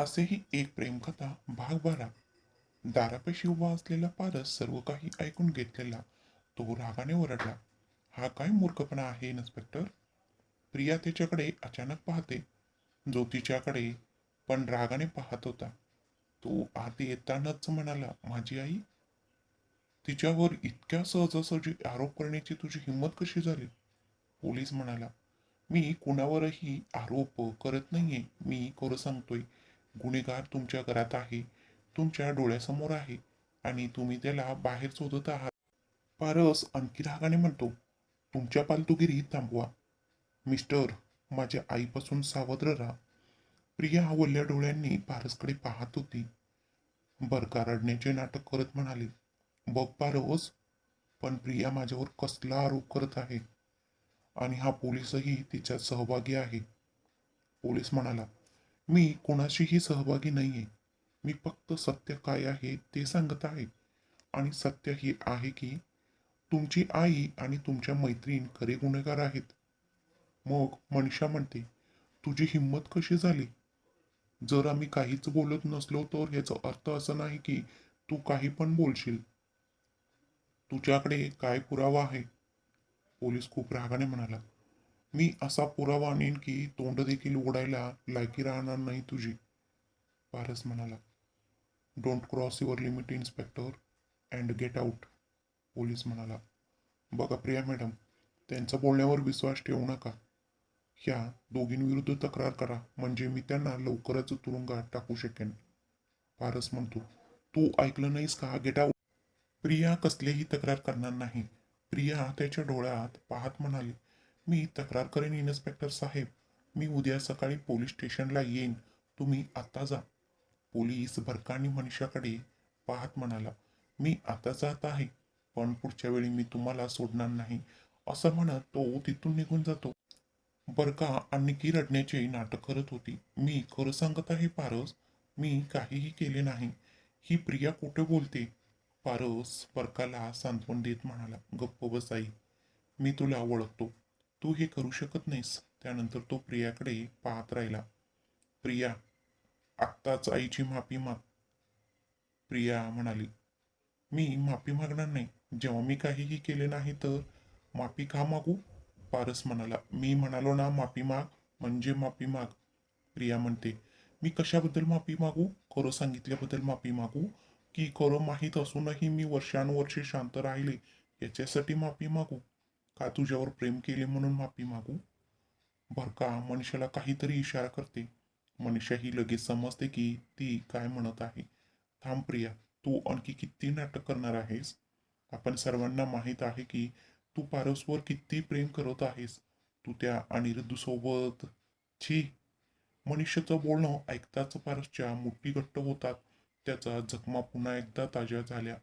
असेही एक प्रेमकथा भाग बारा दारापाशी उभा असलेला पारस सर्व काही ऐकून घेतलेला तो रागाने ओरडला. हा काय मूर्खपणा आहे इन्स्पेक्टर प्रिया त्याच्याकडे अचानक पाहते. जो तिच्याकडे पण रागाने पाहत होता. तो आत येतानाच म्हणाला माझी आई तिच्यावर इतक्या सहजासहजी आरोप करण्याची तुझी हिंमत कशी झाली? पोलीस म्हणाला मी कुणावरही आरोप करत नाहीये. मी खरं सांगतोय गुन्हेगार तुमच्या घरात आहे तुमच्या डोळ्यासमोर आहे आणि तुम्ही त्याला बाहेर शोधत आहात. पारस आणखी रागाने म्हणतो तुमच्या पालतुगिरी थांबवा. मिस्टर माझ्या आईपासून सावध राहा. प्रिया वल्ल्या डोळ्यांनी पारसकडे पाहत होती. बरका रडण्याचे नाटक करत म्हणाले बघ पारस पण प्रिया माझ्यावर कसला आरोप करत आहे आणि हा पोलीसही तिच्यात सहभागी आहे. पोलीस म्हणाला मी कोणाशीही सहभागी नाही आहे मी फक्त सत्य काय आहे ते सांगत आहे. आणि सत्य हे आहे की तुमची आई आणि तुमच्या मैत्रीण खरे गुन्हेगार आहेत. मग मनीषा म्हणते तुझी हिंमत कशी झाली? जर आम्ही काहीच बोलत नसलो तर याचा अर्थ असा नाही की तू काही पण बोलशील. तुझ्याकडे काय पुरावा आहे? पोलीस खूप रागाने म्हणाला. मी असा पुरावा आणीन की तोंड देखील उघडायला लायकी राहणार नाही तुझी. पारस म्हणाला. Don't cross your limit inspector and get out police म्हणाला. बघा प्रिया मॅडम त्यांचा बोलण्यावर विश्वास ठेवू नका. ह्या दोघींविरुद्ध तक्रार करा म्हणजे मी त्यांना लवकरच तुरुंगात टाकू शकेन. पारस म्हणतो. तू ऐकलं नाहीस का? गेट आउट प्रिया कसलीही तक्रार करणार नाही. प्रिया त्याच्या डोळ्यात पाहत म्हणाली मी तक्रार करेन इन्स्पेक्टर साहेब. मी उद्या सकाळी पोलीस स्टेशनला येईन. तुम्ही आता जा. पोलीस भरकानी मनीषाकडे पाहत म्हणाला मी आता जात आहे पण पुढच्या वेळी मी तुम्हाला सोडणार नाही. असं म्हणत तो तिथून निघून जातो. बरका आणखी रडण्याचे नाटक करत होती. मी खरं सांगत आहे पारस मी काहीही केले नाही. ही प्रिया कुठे बोलते? पारस बरकाला सांत्वन देत म्हणाला गप्प बसाई मी तुला ओळखतो. तू हे करू शकत नाहीस. त्यानंतर तो प्रियाकडे पाहत राहिला. प्रिया आत्ताच आईची माफी माग. प्रिया म्हणाली मी माफी मागणार नाही. जेव्हा मी काहीही केले नाही तर माफी का मागू? पारस म्हणाला मी म्हणालो ना माफी माग म्हणजे माफी माग. प्रिया म्हणते मी कशाबद्दल माफी मागू? खरं सांगितल्याबद्दल माफी मागू? की खरं माहीत असूनही मी वर्षानुवर्षे शांत राहिले याच्यासाठी माफी मागू? का तुझ्यावर प्रेम केले म्हणून माफी मागू? बर का मनीषाला काहीतरी इशारा करते. मनीषा ही लगेच समजते की ती काय म्हणत आहे. थांब प्रिया तू आणखी किती नाटक करणार आहेस? आपण सर्वांना माहीत आहे की तू पारसवर किती प्रेम करत आहेस. तू त्या अनिरुद्धसोबत छी. मनुष्याचं बोलणं ऐकताच पारसच्या मुठी घट्ट होतात. त्याचा जखमा पुन्हा एकदा ताज्या झाल्या.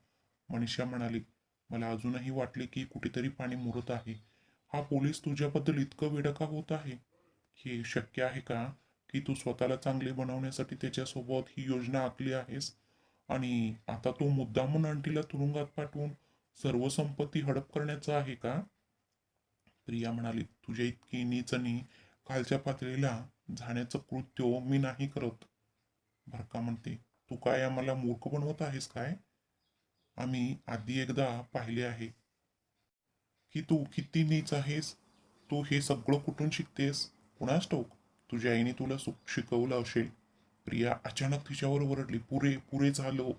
मनीषा म्हणाली मला अजूनही वाटले की कुठेतरी पाणी मुरत आहे. हा पोलीस तुझ्याबद्दल इतकं वेडका होत आहे? हे शक्य आहे का की तू स्वतःला चांगले बनवण्यासाठी त्याच्यासोबत ही योजना आखली आहेस? आणि आता तू मुद्दामून अंटीला तुरुंगात पाठवून सर्व संपत्ती हडप करण्याचा आहे का? प्रिया म्हणाली तुझ्या इतकी नीचनी कालच्या पातळीला जाण्याचं कृत्य मी नाही करत. भरका म्हणते तू काय आम्हाला मूर्ख बनवत आहेस काय? आम्ही आधी एकदा पाहिले आहे की तू किती नीच आहेस तू हे सगळं कुठून शिकतेस? कुणास ठाऊक? तुझ्या आईने तुला सुख शिकवलं असेल. प्रिया अचानक तिच्यावर ओरडली. पुरे पुरे झालं.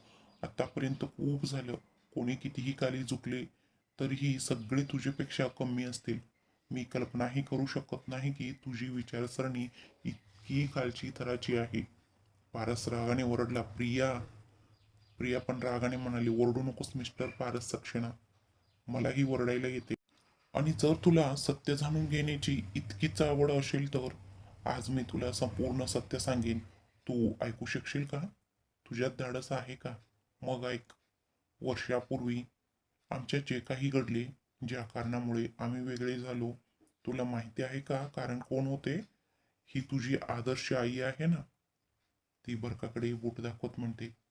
आतापर्यंत खूप झालं. कोणी कितीही काली झुकले तरीही सगळे तुझ्यापेक्षा कमी असतील. मी कल्पनाही करू शकत नाही की तुझी विचारसरणी इतकी कालची थराची आहे. पारस रागाने ओरडला प्रिया प्रिया पण रागाने म्हणाली ओरडू नकोस मिस्टर पारस सक्सेना मलाही ओरडायला येते. आणि जर तुला सत्य जाणून घेण्याची इतकीच आवड असेल तर आज मी तुला संपूर्ण सत्य सांगेन. तू ऐकू शकशील का? तुझ्यात धाडस आहे का? मग ऐक. वर्षापूर्वी आमच्या जे काही घडले ज्या कारणामुळे आम्ही वेगळे झालो तुला माहिती आहे का? कारण कोण होते? ही तुझी आदर्श आई आहे ना? ती बरकाकडे बोट दाखवत म्हणते.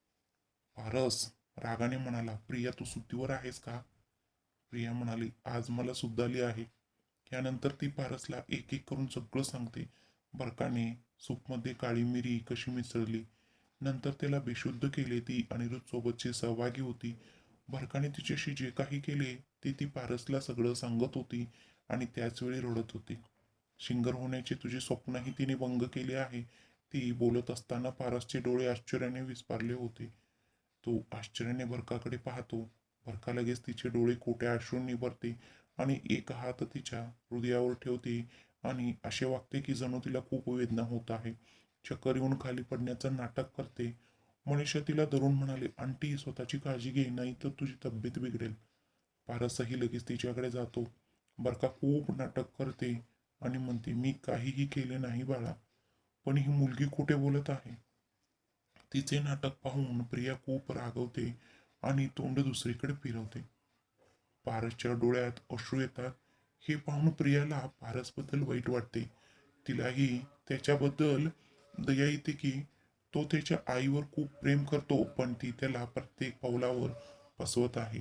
पारस रागाने म्हणाला प्रिया तू सुट्टीवर आहेस का? प्रिया म्हणाली आज मला सुद्धा आली आहे. यानंतर ती पारसला एक एक करून सगळं सांगते. बरकाने सूपमध्ये काळी मिरी कशी मिसळली. नंतर त्याला बेशुद्ध केले ती अनिरुद्ध सोबतची सहभागी होती. भरकाने तिच्याशी जे काही केले ते ती पारसला सगळं सांगत होती आणि त्याच वेळी रडत होती. शिंगर होण्याचे तुझे स्वप्नही तिने भंग केले आहे. ती बोलत असताना पारसचे डोळे आश्चर्याने विस्पारले होते. तो आश्चर्याने भरकाकडे पाहतो. भरका लगेच तिचे डोळे कोट्या अश्रूंनी भरते आणि एक हात तिच्या हृदयावर ठेवते आणि असे वागते की जणू तिला खूप वेदना होत आहे. चक्कर येऊन खाली पडण्याचं नाटक करते. मनीषा तिला धरून म्हणाले आंटी स्वतःची काळजी घे नाही तर तुझी तब्येत बिघडेल. पारसही लगेच तिच्याकडे जातो. बरका खूप नाटक करते आणि म्हणते मी काहीही केले नाही बाळा पण ही मुलगी कुठे बोलत आहे. तिचे नाटक पाहून प्रिया खूप रागवते आणि तोंड दुसरीकडे फिरवते. पारसच्या डोळ्यात अश्रू येतात. हे पाहून प्रियाला पारसबद्दल वाईट वाटते. तिलाही त्याच्याबद्दल दया येते की तो त्याच्या आईवर खूप प्रेम करतो पण ती त्याला प्रत्येक पावलावर फसवत आहे.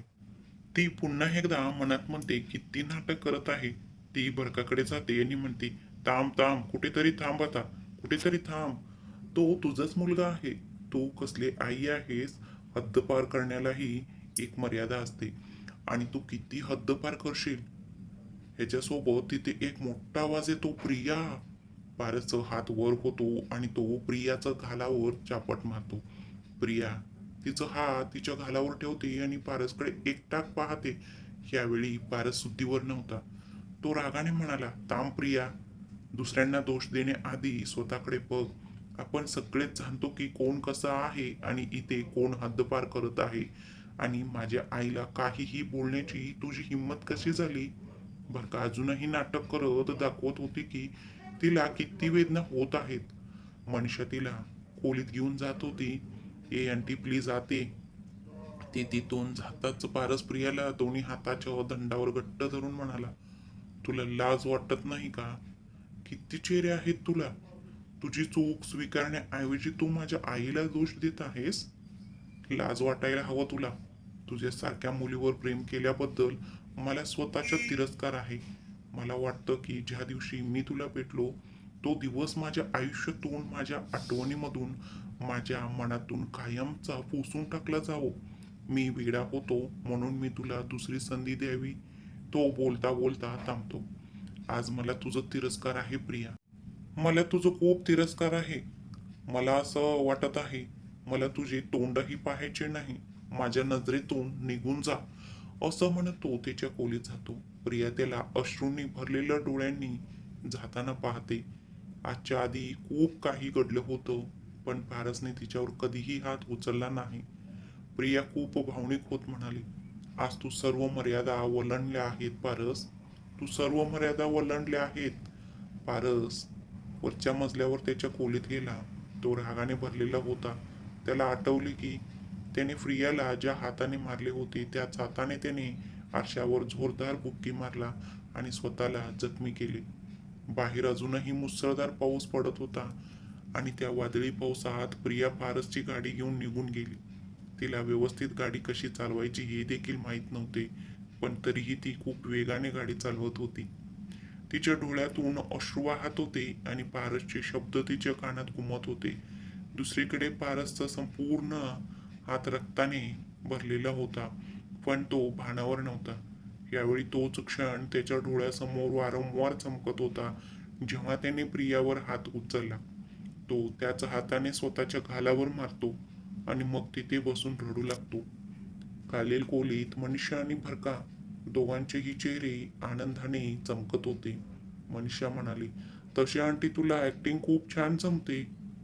ती पुन्हा एकदा मनात म्हणते किती नाटक करत आहे. ती बरकाकडे जाते आणि म्हणते थांब थांब कुठेतरी थांब आता कुठेतरी थांब. तो तुझाच मुलगा आहे. तू कसले आई आहेस हद्दपार करण्यालाही एक मर्यादा असते. आणि तू किती हद्दपार करशील? ह्याच्यासोबत तिथे एक मोठा आवाज येतो प्रिया. पारसचा हात वर होतो आणि तो प्रियाचा घालावर चापट मारतो. प्रिया. तिचं हात तिच्या घालावर ठेवते आणि पारसकडे एकटाक पाहते. यावेळी पारस सुद्धीवर नव्हता. तो रागाने म्हणाला ताम प्रिया. दुसऱ्यांना दोष देण्याआधी स्वतःकडे बघ. आपण सगळेच जाणतो की कोण कसं आहे आणि इथे कोण हद्दपार करत आहे. आणि माझ्या आईला काहीही बोलण्याची तुझी हिंमत कशी झाली? बरं का अजूनही नाटक करत दाखवत होती की तिला किती वेदना होत आहेत. मनीषा तिला खोलीत घेऊन जात होती. ए आंटी प्लीज आते. ती तिथून जाताच पारस प्रियाला दोन्ही हाताच्या दंडावर घट्ट धरून म्हणाला तुला लाज वाटत नाही का? किती चेहरे आहेत तुला? तुझी चूक स्वीकारण्याऐवजी तू माझ्या आईला दोष देत आहेस लाज वाटायला हवं तुला. तुझ्यासारख्या मुलीवर प्रेम केल्याबद्दल मला स्वतःचा तिरस्कार आहे. मला वाटतं की ज्या दिवशी मी तुला भेटलो तो दिवस माझ्या आयुष्यातून माझ्या आठवणीमधून माझ्या मनातून कायमचा पुसून टाकला जावो. मी वेडा होतो म्हणून मी तुला दुसरी संधी द्यावी. तो बोलता बोलता थांबतो. आज मला तुझं तिरस्कार आहे प्रिया. मला तुझं खूप तिरस्कार आहे. मला असं वाटत आहे मला तुझे तोंडही पाहायचे नाही. माझ्या नजरेतून निघून जा असं म्हणत तो त्याच्या खोलीत जातो. प्रिया त्याला अश्रूंनी भरलेल्या डोळ्यांनी जाताना पाहते. आजच्या आधी खूप काही घडलं होतं पण पारसने तिच्यावर कधीही हात उचलला नाही. प्रिया खूप भावनिक होत म्हणाली आज तू सर्व मर्यादा ओलांडल्या आहेत पारस तू सर्व मर्यादा ओलांडल्या आहेत पारस वरच्या मजल्यावर त्याच्या खोलीत गेला. तो रागाने भरलेला होता. त्याला आठवले की त्याने फ्रियाला ज्या हाताने मारले होते त्याच हाताने त्याने आरशावर जोरदार बुक्की मारला आणि स्वतःला जखमी केले. बाहेर अजूनही मुसळधार पाऊस पडत होता आणि त्या वादळी पावसात प्रिया फारसची गाडी घेऊन निघून गेली. तिला व्यवस्थित गाडी कशी चालवायची हे देखील माहीत नव्हते पण तरीही ती खूप वेगाने गाडी चालवत होती. तिच्या डोळ्यातून अश्रू वाहत होते आणि पारसचे शब्द तिच्या कानात घुमत होते. दुसरीकडे पारसचा संपूर्ण हात रक्ताने भरलेला होता पण तो भानावर नव्हता. यावेळी तोच क्षण त्याच्या डोळ्यासमोर वारंवार चमकत होता जेव्हा त्याने प्रियावर हात उचलला. तो त्याच हाताने स्वतःच्या घालावर मारतो आणि मग तिथे बसून रडू लागतो. खालील कोलीत मनुष्य आणि भरका दोघांचेही चेहरे आनंदाने चमकत होते. मनीषा म्हणाली तशी आंटी तुला ऍक्टिंग खूप छान जमते.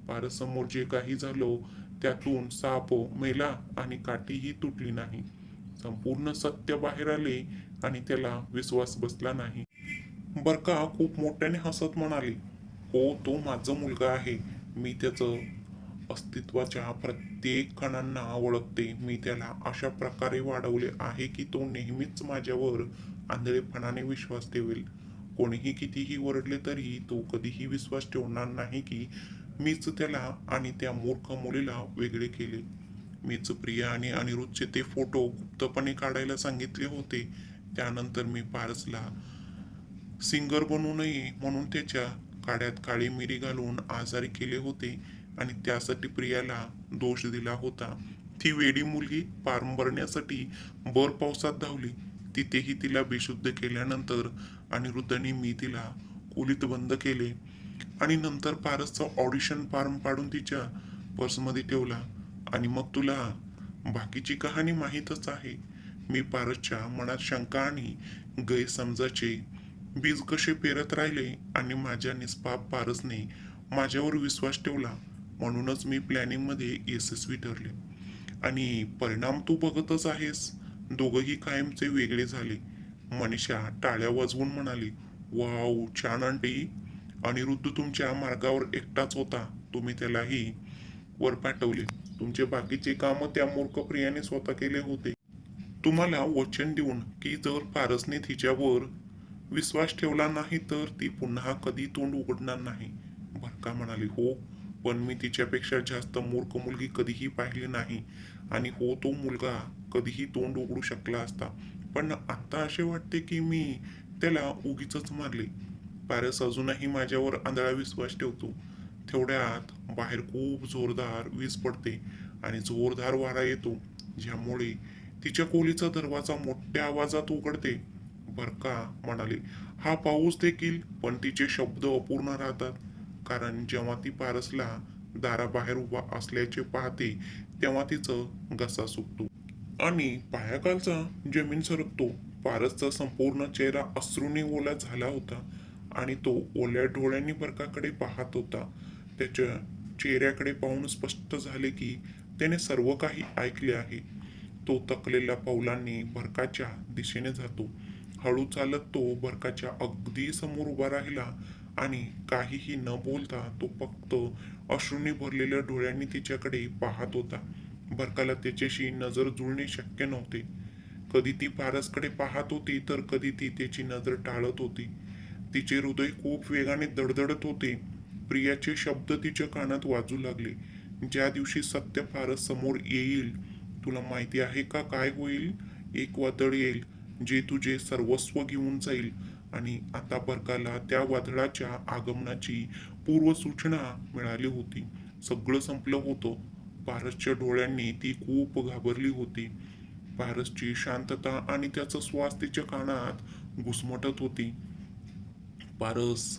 पारसमोर जे काही झालं त्यातून साप मेला आणि काठीही तुटली नाही. संपूर्ण सत्य बाहेर आले आणि त्याला विश्वास बसला नाही. बरका खूप मोठ्याने हसत म्हणाली हो तो माझा मुलगा आहे. मी त्याचं अस्तित्वाच्या प्रत्येक कणांना ओळखते मी त्याला अशा प्रकारे वाढवले आहे की तो नेहमीच माझ्यावर आंधळेपणाने विश्वास ठेवेल. कोणीही कितीही ओरडले तरी तो कधीही विश्वास ठेवणार नाही की मीच त्याला आणि त्या मूर्ख मुलीला वेगळे केले. मीच प्रिया आणि अनिरुद्धचे ते फोटो गुप्तपणे काढायला सांगितले होते. त्यानंतर मी पारसला सिंगर बनू नये म्हणून त्याच्या काड्यात काळी मिरी घालून आजारी केले होते. आणि त्यासाठी प्रियाला दोष दिला होता. ती वेडी मुलगी फार्म भरण्यासाठी भर पावसात धावली. तिथेही तिला बेशुद्ध केल्यानंतर अनिरुद्धने मी तिला कुलीत बंद केले आणि नंतर पारसचा ऑडिशन फॉर्म पाडून तिच्या पर्समध्ये ठेवला. आणि मग तुला बाकीची कहाणी माहीतच आहे. मी पारसच्या मनात शंका आणि गैरसमजाचे बीज कसे पेरत राहिले आणि माझ्या निष्पाप पारसने माझ्यावर विश्वास ठेवला. म्हणूनच मी प्लॅनिंगमध्ये यशस्वी ठरले. आणि परिणाम तू बघतच आहेस. दोघंही कायमचे वेगळे झाले. मनीषा टाळ्या वाजवून म्हणाली वाव छान आंटी. अनिरुद्ध तुमच्या मार्गावर एकटाच होता. तुम्ही त्यालाही वर पाठवले. तुमचे बाकीचे काम त्या मूर्ख प्रियाने स्वतः केले होते. तुम्हाला वचन देऊन की जर पारसने तिच्यावर विश्वास ठेवला नाही तर ती पुन्हा कधी तोंड उघडणार नाही. भरका म्हणाली हो पण मी तिच्यापेक्षा जास्त मूर्ख मुलगी कधीही पाहिली नाही. आणि हो तो मुलगा कधीही तोंड उघडू शकला असता. पण आता असे वाटते की मी त्याला उगीच मारले. पॅरस अजूनही माझ्यावर आंधळा विश्वास ठेवतो. तेवढ्यात बाहेर खूप जोरदार वीज पडते आणि जोरदार वारा येतो ज्यामुळे तिच्या खोलीचा दरवाजा मोठ्या आवाजात उघडते. बरका म्हणाले हा पाऊस देखील पण तिचे शब्द अपूर्ण राहतात. कारण जेव्हा ती पारसला दाराबाहेर उभा असल्याचे पाहते तेव्हा तिचं घसा सुकतो. आणि पायाखालचा जमीन सरकतो. पारसचा संपूर्ण चेहरा अश्रूने ओला झाला होता आणि तो ओल्या डोळ्यांनी बरकाकडे पाहत होता. त्याच्या चेहऱ्याकडे पाहून स्पष्ट झाले की त्याने सर्व काही ऐकले आहे. तो तकलेल्या पावलांनी भरकाच्या दिशेने जातो. हळू चालत तो भरकाच्या अगदी समोर उभा राहिला आणि काहीही न बोलता तो फक्त अश्रूंनी भरलेल्या डोळ्यांनी तिच्याकडे पाहत होता. भरकाला त्याच्याशी नजर जुळणे शक्य नव्हते. कधी ती पारसकडे पाहत होती तर कधी ती त्याची नजर टाळत होती. तिचे हृदय खूप वेगाने दडदडत होते. प्रियाचे शब्द तिच्या कानात वाजू लागले. ज्या दिवशी सत्य फारस समोर येईल तुला माहिती आहे का काय होईल? एक वादळ येईल जे तुझे सर्वस्व घेऊन जाईल. आणि आता बर्काला त्या वादळाच्या आगमनाची पूर्वसूचना मिळाली होती. सगळं संपलं होतं. पारसच्या डोळ्यांनी ती खूप घाबरली होती. पारसची शांतता आणि त्याचा श्वास तिच्या कानात घुसमटत होती. पारस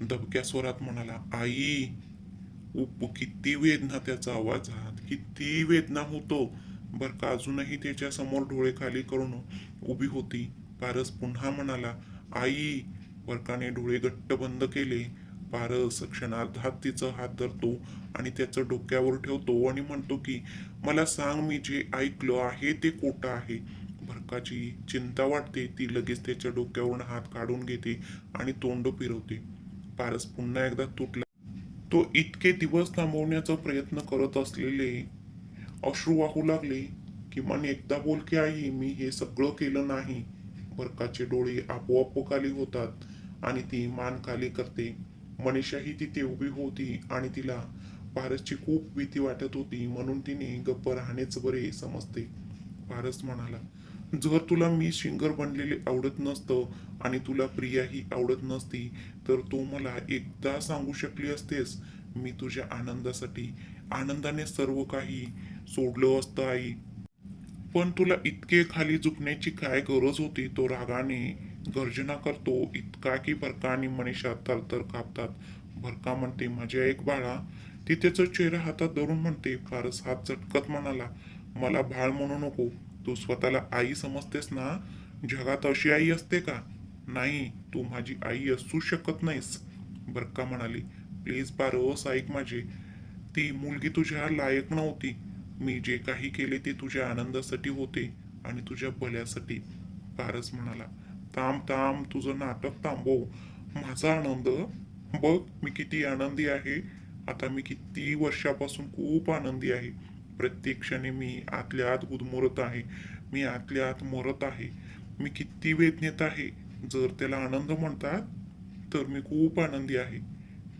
दबक्या स्वरात म्हणाला आई उप किती वेदना त्याचा आवाजात किती वेदना होतो. बर का अजूनही त्याच्यासमोर डोळे खाली करून उभी होती. पारस पुन्हा म्हणाला आई वर्काने डोळे घट्ट बंद केले. पारस क्षणार्धात तिचा हात धरतो आणि त्याचं डोक्यावर ठेवतो आणि म्हणतो की मला सांग मी जे ऐकलं आहे ते खोटं आहे. भरकाची चिंता वाटते. ती लगेच त्याच्या डोक्यावरून हात काढून घेते आणि तोंड फिरवते. पारस पुन्हा एकदा तुटला. तो इतके दिवस थांबवण्याचा प्रयत्न करत असलेले अश्रू वाहू लागले. किमान एकदा बोल की आई मी हे सगळं केलं नाही. बरकाचे डोळे आपोआप खाली होतात आणि ती मान खाली करते. मनीषाही तिथे उभी होती आणि तिला पारसची खूप भीती वाटत होती म्हणून तिने गप्प राहणेच बरे समजते. पारस म्हणाला जर तुला मी सिंगर बनलेले आवडत नसतं आणि तुला प्रियाही आवडत नसती तर तू मला एकदा सांगू शकली असतेस मी तुझ्या आनंदासाठी आनंदाने सर्व काही सोडलं असतं आई. पण तुला इतके खाली झुकण्याची काय गरज होती? तो रागाने गर्जना करतो. इतका की भरका आणि मनीषा तरतर कापतात. भरका म्हणते माझ्या एक बाळा ती त्याचा चेहरा हातात धरून म्हणते फारच हात झटकत म्हणाला मला बाळ म्हणू नको. तू स्वतःला आई समजतेस ना? जगात अशी आई असते का? नाही तू माझी आई असू शकत नाहीस. बरका म्हणाली प्लीज पारस ऐक माझी. ती मुलगी तुझ्या लायक नव्हती. मी जे काही केले ते तुझ्या आनंदासाठी होते आणि तुझ्या भल्यासाठी पारस म्हणाला थांब थांब तुझं नाटक थांबव. माझा आनंद बघ मी किती आनंदी आहे. आता मी किती वर्षापासून खूप आनंदी आहे. प्रत्येक क्षणी मी आतल्या आत गुदमरत आहे. मी आतल्या आत मरत आहे. मी किती वेदनेत आहे. जर त्याला आनंद म्हणतात तर मी खूप आनंदी आहे.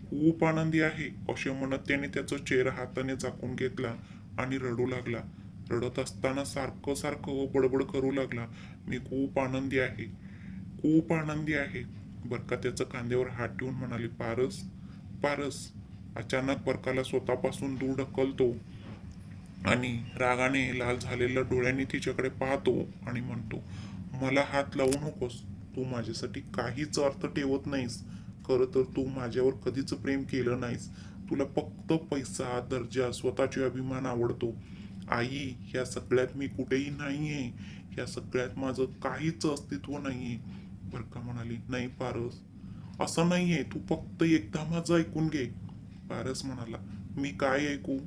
खूप आनंदी आहे असे म्हणत त्याने त्याचा चेहरा हाताने झाकून घेतला. आणि रडू लागला. रडत असताना सारखं सारखं बडबड करू लागला. मी खूप आनंदी आहे. खूप आनंदी आहे. बरका त्याचं कांद्यावर हात ठेवून म्हणाली पारस पारस. अचानक बरकाला स्वतःपासून दूर ढकलतो आणि रागाने लाल झालेल्या डोळ्यांनी तिच्याकडे पाहतो आणि म्हणतो मला हात लावू नकोस. तू माझ्यासाठी काहीच अर्थ ठेवत नाहीस. खरं तर तू माझ्यावर कधीच प्रेम केलं नाहीस. तुला फक्त पैसा दर्जा स्वतःचे अभिमान आवडतो. आई ह्या सगळ्यात मी कुठेही नाहीये. या सगळ्यात माझं काहीच अस्तित्व नाहीये. बरका म्हणाली नाही पारस. असं नाहीये तू फक्त एकदा माझं ऐकून घे. पारस म्हणाला मी काय ऐकू?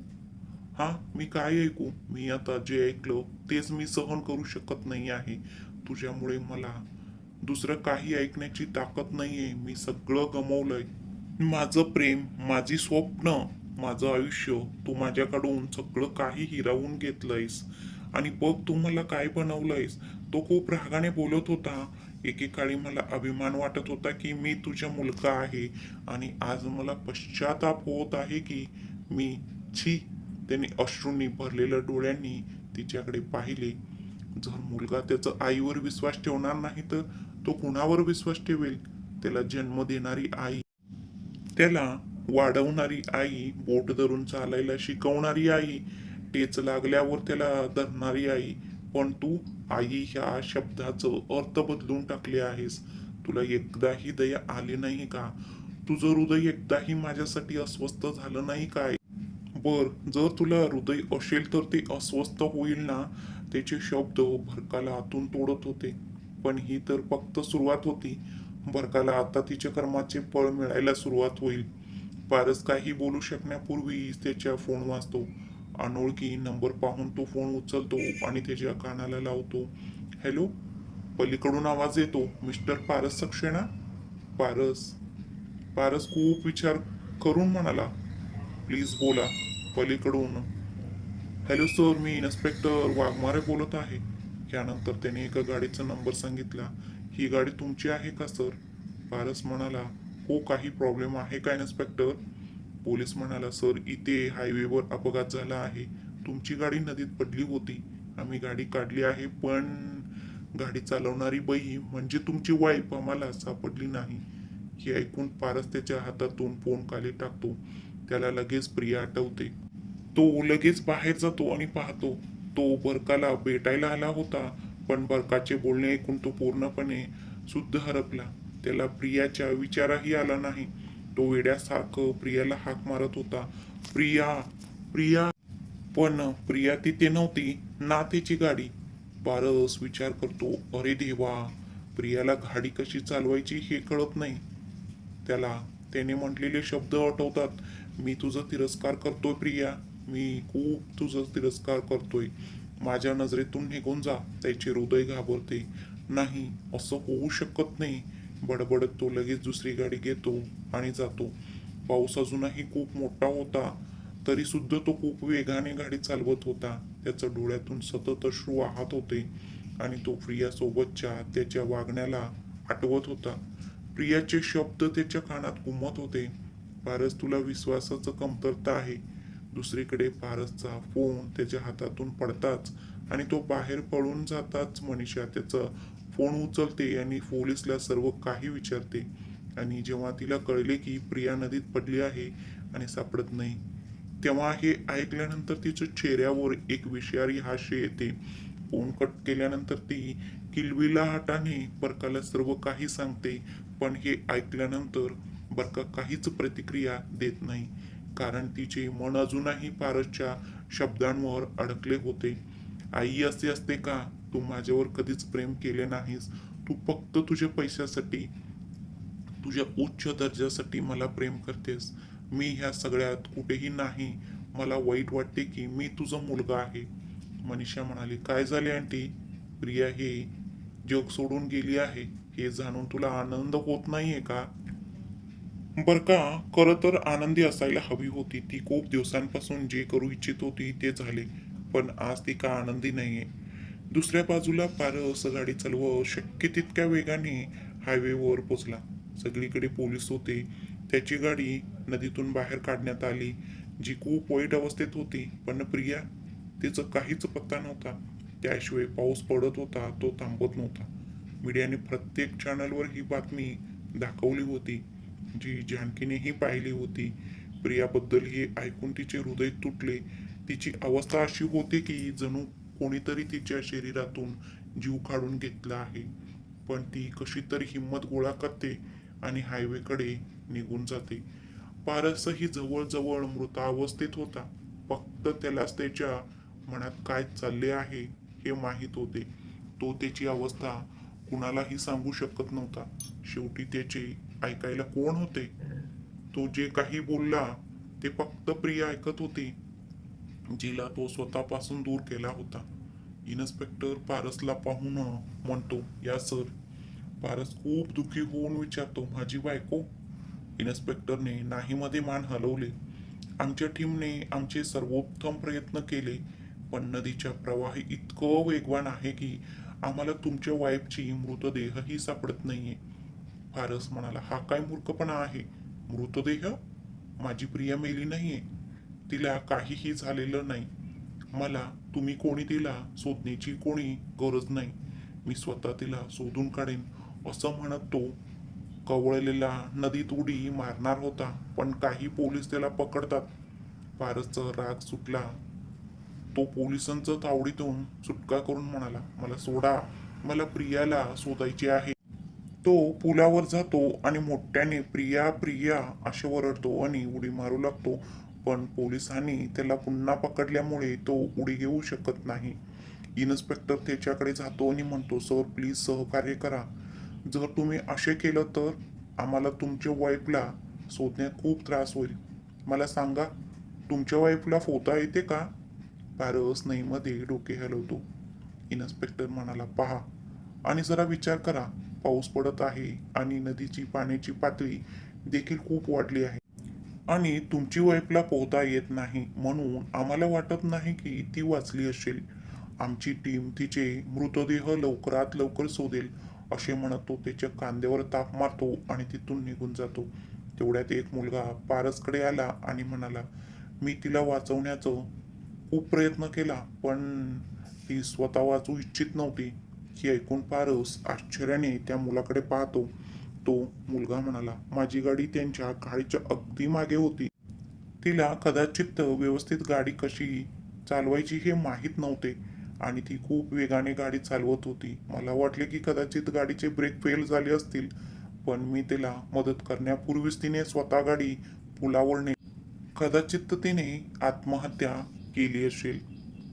हा मी काय ऐकू? मी आता जे ऐकलं तेच मी सहन करू शकत नाही आहे. तुझ्यामुळे मला दुसरं काही ऐकण्याची ताकद नाहीये. मी सगळं गमवलंय. माझं प्रेम माझी स्वप्न माझं आयुष्य तू माझ्याकडून सगळं काही हिरावून घेतलंयस. आणि बघ तू मला काय बनवलंयस. तो खूप रागाने बोलत होता. एकेकाळी मला अभिमान वाटत होता की मी तुझा मुलगा आहे. आणि आज मला पश्चाताप होत आहे की मी छी त्याने अश्रूंनी भरलेल्या डोळ्यांनी तिच्याकडे पाहिले. जर मुलगा त्याचा आईवर विश्वास ठेवणार नाही तर तो कुणावर विश्वास ठेवेल? त्याला जन्म देणारी आई त्याला वाढवणारी आई बोट धरून चालायला शिकवणारी आई टेच लागल्यावर त्याला धरणारी आई. पण तू आई ह्या शब्दाचं अर्थ बदलून टाकले आहेस. तुला एकदाही दया आली नाही का? तुझं हृदय एकदाही माझ्यासाठी अस्वस्थ झालं नाही काय? बर जर तुला हृदय असेल तर ते अस्वस्थ होईल ना? त्याचे शब्द भरकाला आतून तोडत होते. पण ही तर फक्त सुरुवात होती. बरकाला आता तिच्या कर्माचे फळ मिळायला सुरुवात होईल. पारस काही बोलू शकण्यापूर्वी त्याच्या फोन वाजतो. अनोळखी नंबर पाहून तो फोन उचलतो आणि त्याच्या कानाला लावतो. हॅलो पलीकडून आवाज येतो. मिस्टर पारस सक्सेना पारस. पारस खूप विचार करून म्हणाला. प्लीज बोला. पलीकडून. हॅलो सर मी इन्स्पेक्टर वाघमारे बोलत आहे. यानंतर त्याने एका गाडीचा नंबर सांगितला. ही गाडी तुमची आहे का सर? पारस म्हणाला हो काही प्रॉब्लेम आहे का इन्स्पेक्टर पोलीस म्हणाला सर इथे हायवेवर अपघात झाला आहे. तुमची गाडी नदीत पडली होती. आम्ही गाडी काढली आहे पण गाडी चालवणारी बाई म्हणजे तुमची वाईफ आम्हाला सापडली नाही. हे ऐकून पारस त्याच्या हातातून फोन खाली टाकतो. त्याला लगेच प्रिया आठवते. तो लगेच बाहेर जातो आणि पाहतो. तो बरकाला भेटायला आला होता. पण बरकाचे बोलणे ऐकून तो पूर्णपणे शुद्ध हरपला. त्याला प्रियाच्या विचारही आला नाही. तो वेड्यासारखं प्रियाला हाक मारत होता. प्रिया प्रिया. पण प्रिया तिथे नव्हती. ना त्याची गाडी. पारस विचार करतो अरे देवा प्रियाला गाडी कशी चालवायची हे कळत नाही. त्याला त्याने म्हटलेले शब्द आठवतात. मी तुझा तिरस्कार करतोय प्रिया. मी खूप तुझा तिरस्कार करतोय. माझ्या नजरेतून निघून जा. त्याचे हृदय घाबरते. नाही असं होऊ शकत नाही. बडबडत तो लगेच दुसरी गाडी घेतो आणि जातो. पाऊस अजूनही खूप मोठा होता. तरी सुद्धा तो खूप वेगाने गाडी चालवत होता. त्याच्या डोळ्यातून सतत अश्रू वाहत होते आणि तो प्रियासोबतच्या त्याच्या वागण्याला आठवत होता. प्रियाचे शब्द त्याच्या कानात घुमत होते. फारच तुला विश्वासाचं कमतरता आहे. दुसरीकडे पारसचा फोन त्याच्या हातातून पडताच आणि तो बाहेर पळून जाताच मनीषा त्याचा फोन उचलते आणि पोलिसला सर्व काही विचारते. आणि जेव्हा तिला कळले की प्रिया नदीत पडली आहे आणि सापडत नाही तेव्हा हे ऐकल्यानंतर तिच्या चेहऱ्यावर एक विषारी हास्य येते. फोन कट केल्यानंतर ती किलबिलाहटाने बरकाला सर्व काही सांगते पण हे ऐकल्यानंतर बरका काहीच प्रतिक्रिया देत नाही. कारण तिचे मन अजूनही पारसच्या शब्दांवर अडकले होते. आई असे असते का? तू माझ्यावर कधीच प्रेम केले नाहीस. तू फक्त तुझ्या पैशासाठी तुझ्या उच्च दर्जासाठी मला प्रेम करतेस. मी ह्या सगळ्यात कुठेही नाही. मला वाईट वाटते की मी तुझा मुलगा आहे. मनीषा म्हणाली काय झाले आंटी? प्रिया हे जग सोडून गेली आहे. हे जाणून तुला आनंद होत नाहीये का? बर का? खरं तर आनंदी असायला हवी होती ती. खूप दिवसांपासून जे करू इच्छित होती ते झाले. पण आज ती का आनंदी नाहीये? दुसऱ्या बाजूला पारस गाडी चालव शक्य तितक्या वेगाने हायवेवर पोचला. सगळीकडे पोलीस होते. त्याची गाडी नदीतून बाहेर काढण्यात आली जी खूप वाईट अवस्थेत होती. पण प्रिया तिचं काहीच पत्ता नव्हता. त्याशिवाय पाऊस पडत होता तो थांबत नव्हता. मीडियाने प्रत्येक चॅनलवर ही बातमी दाखवली होती. जी जानकीनेही पाहिली होती. प्रियाबद्दल हे ऐकून तिचे हृदय तुटले. तिची अवस्था अशी होती की जणू कोणीतरी तिच्या शरीरातून जीव काढून घेतला आहे. पण ती कशी तरी हिंमत गोळा करते आणि हायवेकडे निघून जाते. पारसही जवळजवळ मृतावस्थेत होता. फक्त त्यालाच त्याच्या मनात काय चालले आहे हे माहीत होते. तो त्याची अवस्था कुणालाही सांगू शकत नव्हता. शेवटी त्याचे ऐकायला कोण होते? तो जे काही बोलला ते फक्त प्रिया ऐकत होती जिला तो स्वतःपासून दूर केला होता. इन्स्पेक्टर पारसला पाहून म्हणतो या सर पारस खूप दुःखी होऊन विचारतो माझी बायको? इन्स्पेक्टरने नाहीमध्ये मान हलवले. आमच्या टीमने आमचे सर्वोत्तम प्रयत्न केले पण नदीच्या प्रवाही इतकं वेगवान आहे की आम्हाला तुमच्या वाईफची मृतदेहही सापडत नाहीये. फारस म्हणाला हा काय मूर्खपणा आहे? मृतदेह माझी प्रिया मेली नाहीये. तिला काहीही झालेलं नाही. मला तुम्ही कोणी तिला शोधण्याची कोणी गरज नाही. मी स्वतः तिला शोधून काढेन. असं म्हणत तो कवळलेला नदीत उडी मारणार होता पण काही पोलीस त्याला पकडतात. फारसचा राग सुटला. तो पोलिसांचं तावडीतून सुटका करून म्हणाला मला सोडा. मला प्रियाला शोधायची आहे. तो पुलावर जातो आणि मोठ्याने प्रिया प्रिया असे ओरडतो आणि उडी मारू लागतो. पण पोलिसांनी त्याला पुन्हा पकडल्यामुळे तो उडी घेऊ शकत नाही. इन्स्पेक्टर त्याच्याकडे जातो आणि म्हणतो सर प्लीज सहकार्य करा. जर तुम्ही असे केलं तर आम्हाला तुमच्या वाईफला शोधण्यात खूप त्रास होईल. मला सांगा तुमच्या वाईफला फोता येते का? पारसमध्ये डोके हलवतो. इन्स्पेक्टर म्हणाला पहा आणि जरा विचार करा पाऊस पडत आहे आणि नदीची पाण्याची पातळी देखील खूप वाढली आहे. आणि तुमची वाईफला पोहता येत नाही म्हणून आम्हाला वाटत नाही की ती वाचली असेल. आमची टीम तिचे मृतदेह लवकरात लवकर शोधेल असे म्हणत तो त्याच्या कांद्यावर ताप मारतो आणि तिथून निघून जातो. तेवढ्यात एक मुलगा पारसकडे आला आणि म्हणाला मी तिला वाचवण्याचं खूप प्रयत्न केला पण ती स्वतः वाचू इच्छित नव्हती. ही ऐकून पारस आश्चर्याने त्या मुलाकडे पाहतो. तो मुलगा म्हणाला माझी गाडी त्यांच्या गाडीच्या अगदी मागे होती. तिला कदाचित व्यवस्थित गाडी कशी चालवायची हे माहीत नव्हते आणि ती खूप वेगाने गाडी चालवत होती. मला वाटले की कदाचित गाडीचे ब्रेक फेल झाले असतील पण मी तिला मदत करण्यापूर्वीच तिने स्वतः गाडी पुलावर ने कदाचित तिने आत्महत्या केली असेल.